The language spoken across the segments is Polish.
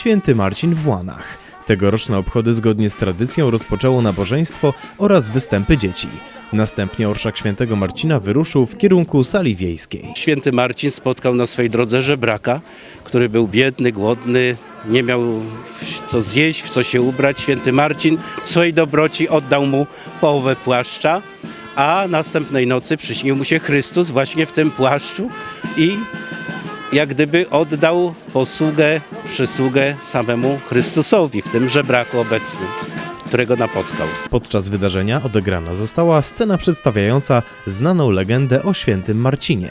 Święty Marcin w Łanach. Tegoroczne obchody zgodnie z tradycją rozpoczęło nabożeństwo oraz występy dzieci. Następnie orszak Świętego Marcina wyruszył w kierunku sali wiejskiej. Święty Marcin spotkał na swojej drodze żebraka, który był biedny, głodny, nie miał co zjeść, w co się ubrać. Święty Marcin w swojej dobroci oddał mu połowę płaszcza, a następnej nocy przyśnił mu się Chrystus właśnie w tym płaszczu i jak gdyby oddał posługę, przysługę samemu Chrystusowi w tym żebraku obecnym, którego napotkał. Podczas wydarzenia odegrana została scena przedstawiająca znaną legendę o świętym Marcinie.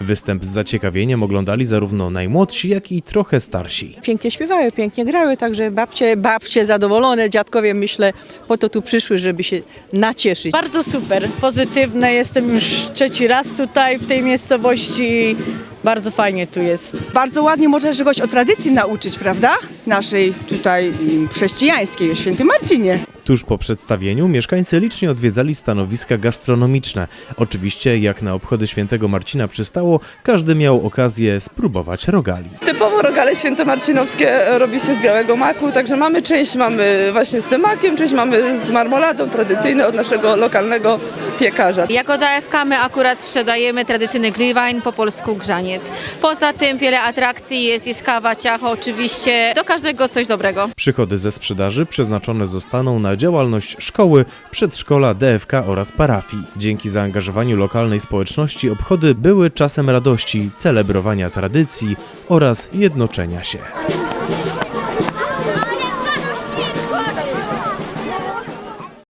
Występ z zaciekawieniem oglądali zarówno najmłodsi, jak i trochę starsi. Pięknie śpiewały, pięknie grały, także babcie, babcie zadowolone, dziadkowie myślę po to tu przyszły, żeby się nacieszyć. Bardzo super, pozytywne. Jestem już trzeci raz tutaj w tej miejscowości. Bardzo fajnie tu jest. Bardzo ładnie można czegoś o tradycji nauczyć, prawda? Naszej tutaj mm, chrześcijańskiej, o świętym Marcinie. Tuż po przedstawieniu mieszkańcy licznie odwiedzali stanowiska gastronomiczne. Oczywiście, jak na obchody świętego Marcina przystało, każdy miał okazję spróbować rogali. Typowo rogale świętomarcinowskie robi się z białego maku, także mamy część mamy właśnie z tym makiem, część mamy z marmoladą tradycyjną od naszego lokalnego piekarza. Jako DFK my akurat sprzedajemy tradycyjny glühwein, po polsku grzaniec. Poza tym wiele atrakcji jest, jest kawa, ciacho, oczywiście do każdego coś dobrego. Przychody ze sprzedaży przeznaczone zostaną na działalność szkoły, przedszkola, DFK oraz parafii. Dzięki zaangażowaniu lokalnej społeczności obchody były czasem radości, celebrowania tradycji oraz jednoczenia się.